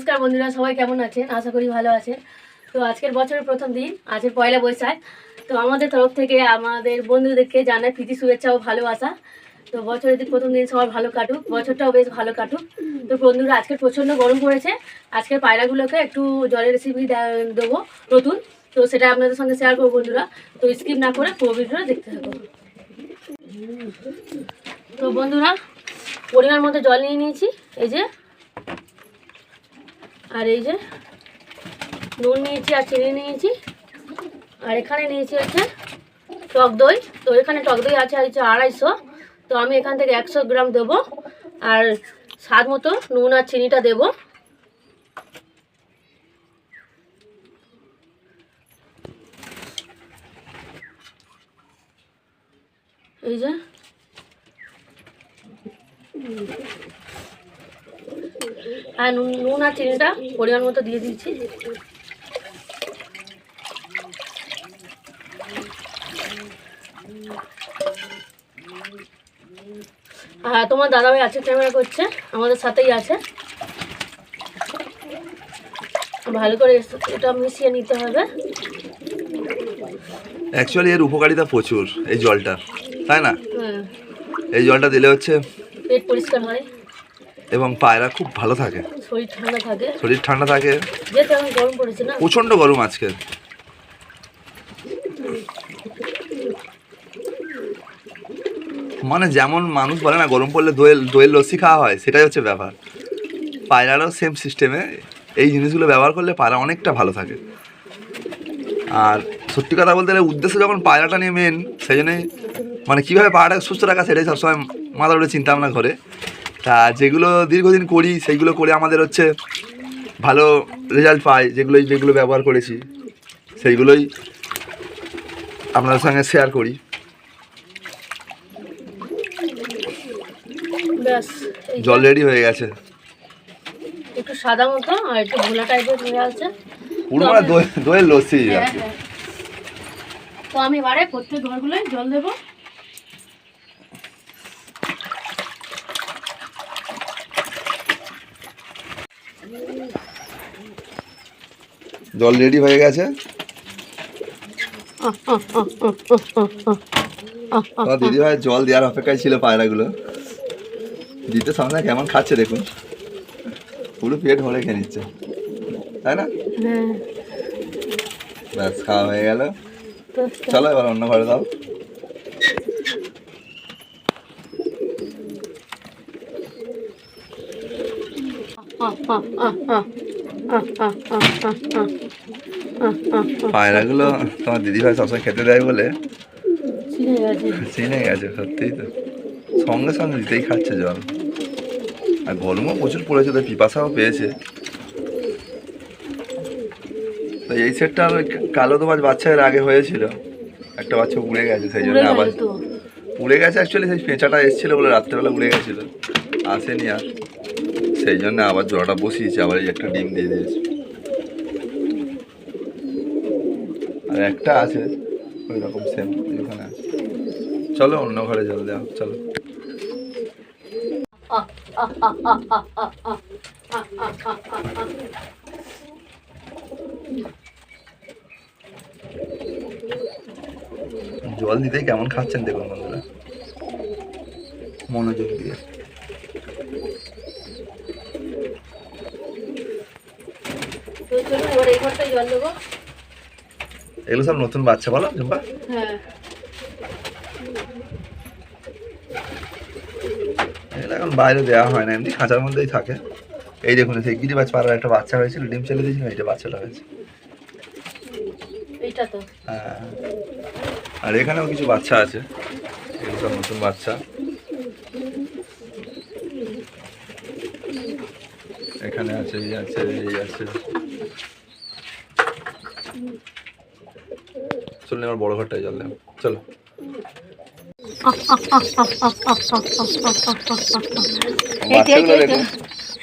নমস্কার বন্ধুরা, সবাই কেমন আছেন? আশা করি ভালো আছেন। তো আজকের বছরের প্রথম দিন, আজকের পয়লা বৈশাখ। তো আমাদের তরফ থেকে আমাদের বন্ধুদেরকে জানাই প্রীতি, শুভেচ্ছা ও ভালোবাসা। তো বছরের দিন, প্রথম দিন সবার ভালো কাটুক, বছরটাও বেশ ভালো কাটুক। তো বন্ধুরা, আজকে প্রচণ্ড গরম পড়েছে। আজকের পায়রাগুলোকে একটু জলের রেসিপি দেবো নতুন। তো সেটা আপনাদের সঙ্গে শেয়ার করব বন্ধুরা। তো স্কিপ না করে ভিডিওটা দেখতে থাকব তো বন্ধুরা, পরিমাণ মতো জল নিয়ে নিয়েছি। এই যে আর এই যে নুন নিয়েছি আর চিনি নিয়েছি। আর এখানে নিয়েছি হচ্ছে টক দই। তো এখানে টক দই আছে হচ্ছে আড়াইশো। তো আমি এখান থেকে একশো গ্রাম দেবো। আর স্বাদ মতো নুন আর চিনিটা দেবো। এই যে আর নুন নুন আর চিনিটা পরিমাণ মতো দিয়ে দিচ্ছি আর তোমার দাদাভাই আছে ক্যামেরা করছে আমাদের সাথেই আছে। ভালো করে এটা মিশিয়ে নিতে হবে। অ্যাকচুয়ালি এর উপকারিতা প্রচুর এই জলটা তাই না? হ্যাঁ। এই জলটা দিলে হচ্ছে পেট পরিষ্কার হয়। এবং পায়রা খুব ভালো থাকে। শরীর ঠান্ডা থাকে। শরীর ঠান্ডা থাকে। গরম পড়েছে না? প্রচণ্ড গরম আজকে। মানে যেমন মানুষ বলে না গরম পড়লে দোয়েল দোয়েল লস্যি খাওয়া হয় সেটাই হচ্ছে ব্যাপার। পায়রারও সেম সিস্টেমে এই জিনিসগুলো ব্যবহার করলে পায়রা অনেকটা ভালো থাকে। আর সত্যি কথা বলতে গেলে উদ্দেশ্য যখন পায়রাটা নিয়ে মেন সেই জন্যই মানে কীভাবে পায়রাটাকে সুস্থ রাখা সেটাই সবসময় মাথা উঠে চিন্তা ভাবনা করে। তা যেগুলো দীর্ঘদিন করি সেইগুলো করে আমাদের হচ্ছে ভালো রেজাল্ট পাই যেগুলোই যেগুলো ব্যবহার করেছি সেইগুলোই আপনাদের সঙ্গে শেয়ার করি। জল রেডি হয়ে গেছে। একটু সাদা মতো আর একটু ভোলা টাইপের হয়ে আছে। পুরো দই দইয়ের লস্যি হ্যাঁ, হ্যাঁ। তো আমি এবারে প্রত্যেক ঘরগুলোয় জল দেবো। জল রেডি হয়ে গেছে? দিদি ভাই জল দেওয়ার অপেক্ষায় ছিল পায়রাগুলো। দিতে সামনে কেমন খাচ্ছে দেখুন। পুরো পেট ভরে খেয়ে নিচ্ছে। তাই না? ব্যাস, খাওয়া হয়ে গেল। চলো এবার অন্য ঘরে দাও পায়রাগুলো তোমার দিদি ভাই সবসময় খেতে দেয় বলে? চিনে গেছে। সত্যিই তো। সঙ্গে সঙ্গে দিতেই খাচ্ছে জল। আর গরমও প্রচুর পড়েছে তাই পিপাসাও পেয়েছে। তো এই সেটটা আর কালো তোমার বাচ্চা এর আগে হয়েছিল। একটা বাচ্চা উড়ে গেছে সেই জন্য আবার তো। উড়ে গেছে অ্যাকচুয়ালি সেই পেঁচাটা এসেছিল বলে রাত্রেবেলা উড়ে গেছিল। আসেনি আর। সেই জন্য আবার জলটা বসিয়েছে, আবার এই একটা ডিম দিয়ে দিয়েছে। আর একটা আছে ওই রকম সেম ওখানে আছে। চলো অন্য ঘরে জল দেওয়া চলো। জল দিতেই কেমন খাচ্ছেন দেখুন বন্ধুরা। মনোযোগ দিয়ে। তো চলুন এবার এই ঘরটায় জল দেবো। এগুলো সব নতুন বাচ্চা বলো জুম্পা হ্যাঁ। এগুলো এখন বাইরে দেওয়া হয় না এমনি খাঁচার মধ্যেই থাকে। এই দেখুন সেই গিরিবাজ পাড়ার একটা বাচ্চা হয়েছিল ডিম ছেলে দিয়েছিল এইটা বাচ্চাটা হয়েছে। এইটা তো। হ্যাঁ। আর এখানেও কিছু বাচ্চা আছে এগুলো সব নতুন বাচ্চা। এখানে আছে এই আছে এই আছে। চলুন এবার বড় ঘরটায় জল চলো।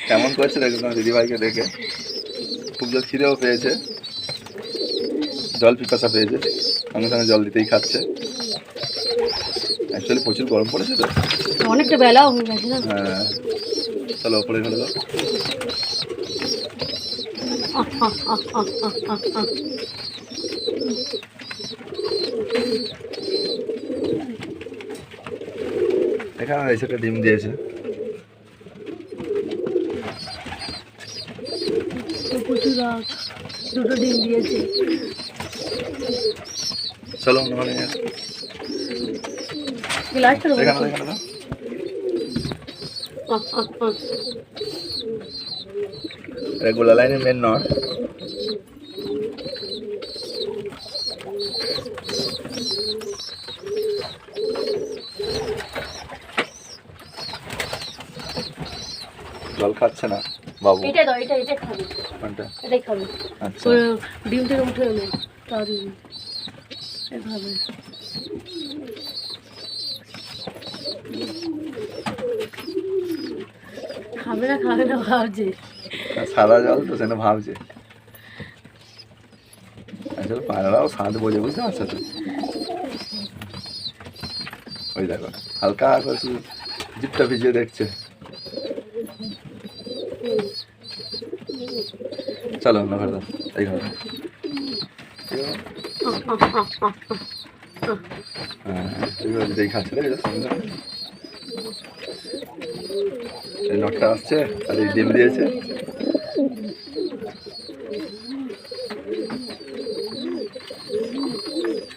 কেমন করছে দেখুন তোমার দিদিভাইকে দেখে। খুব জল খিদেও পেয়েছে। জল পিপাসা পেয়েছে। সঙ্গে সঙ্গে জল দিতেই খাচ্ছে। অ্যাকচুয়ালি প্রচুর গরম পড়েছে তো। অনেকটা বেলাও হয়ে গেছে হ্যাঁ। চলো ওপরে ঘরে দাও। এখানে এসে একটা ডিম দিয়েছে দুটো ডিম দিয়েছে চলো আসো। লাস্টটা এখানে এখানে দাও। এটা লাইনের মেন নট জল খাচ্ছে না বাবু। এটা দাও এটা এটা খাবে। কোনটা? এটাই খাবে। আচ্ছা। ডিম থেকে উঠে এলো তাড়াতাড়ি এভাবে। খাবে না খাবে না ভাবছে। সাদা জল তো সেটা ভাবছে। আসলে পায়রাও স্বাদ বোঝে বুঝতে পারছ তো? ওই দেখো হালকা করে শুধু জিপটা ভিজিয়ে দেখছে চলো অন্য ঘরে দাও এই ঘরে দাও। হ্যাঁ এই ঘরে যেই খাচ্ছে রে, এটা সঙ্গে সঙ্গে। এই নটটা আসছে আর এই ডিম দিয়েছে।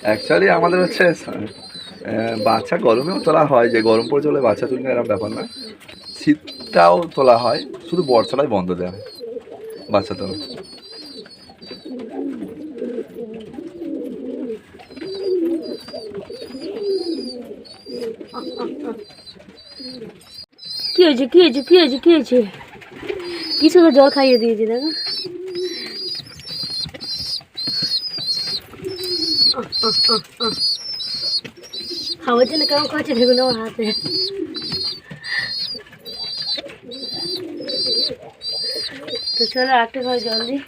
অ্যাকচুয়ালি আমাদের হচ্ছে বাচ্চা গরমেও তোলা হয় যে গরম পড়ে চলে বাচ্চা তুলবে এরকম ব্যাপার না শীতটাও তোলা হয় শুধু বর্ষাটাই বন্ধ দেওয়া হয় তোলা কি হয়েছে কি হয়েছে কি হয়েছে কি হয়েছে? কিছু তো জল খাইয়ে দিয়েছে, দেখো। খাওয়ার জন্য কেমন খাচ্ছে দেখুন আমার হাতে। চলো একটা ঘরে জল দিই।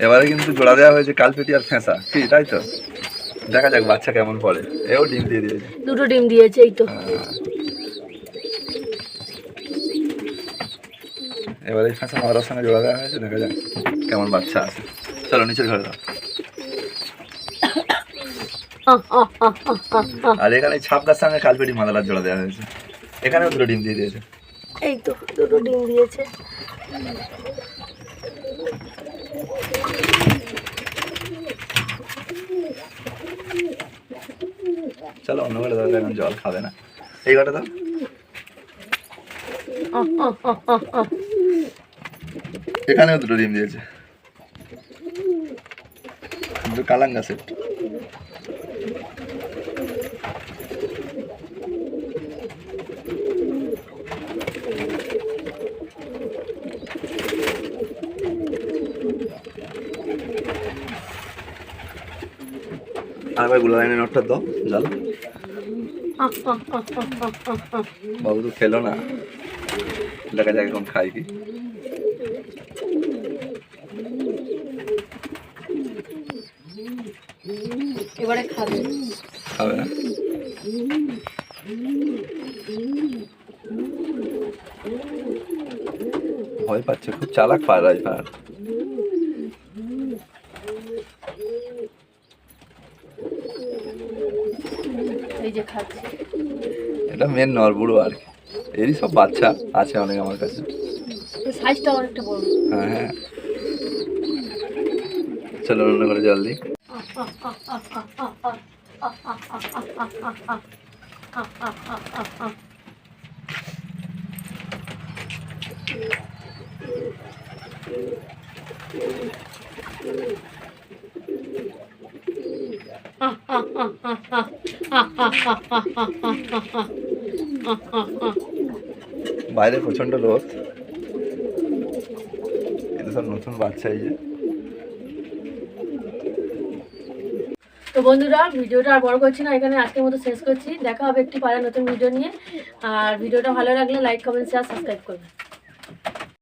এবারে কিন্তু জোড়া দেওয়া হয়েছে কালপেটি আর ফেঁসা। কি তাই তো? দেখা যাক বাচ্চা কেমন পড়ে। এও ডিম দিয়ে দিয়েছে। দুটো ডিম দিয়েছে এই তো। হ্যাঁ। এবারে ফেঁসা মাদার সঙ্গে জোড়া দেওয়া হয়েছে দেখা যাক কেমন বাচ্চা আছে। চলো নিচের ঘরে দাও আহ, আহ, আহ, আহ, আহ, আহ। আর এখানে ছাপকার সঙ্গে কালপেটি মাদালার জোড়া দেওয়া হয়েছে। এখানেও দুটো ডিম দিয়ে দিয়েছে। এই তো দুটো ডিম দিয়েছে। চলো অন্য ঘরে দাদা এখন জল খাবে না। এই আহ, আহ। এখানেও দুটো ডিম দিয়েছে। কালাঙ্গা সেট আর ভাই নটটা দাও জাল। বাবু তো খেলো না। দেখা যাক এখন খাই কি। এবারে খাবে। খাবে না? ভয় পাচ্ছে খুব চালাক পায়রা এই পায়রা এই যে খাচ্ছে। এটা মেন নরবুড়ো আর কি। এরই সব বাচ্চা আছে অনেক আমার কাছে। সাইজটা অনেকটা বড়। হ্যাঁ হ্যাঁ। চলো রান্না করে জল দিই। বাইরে প্রচণ্ড রোদ। এটা সব নতুন বাচ্চা এই যে। তো বন্ধুরা, ভিডিওটা আর বড় করছি না, এখানে আজকের মতো শেষ করছি। দেখা হবে একটি পাড়া নতুন ভিডিও নিয়ে। আর ভিডিওটা ভালো লাগলে লাইক কমেন্ট শেয়ার সাবস্ক্রাইব করবেন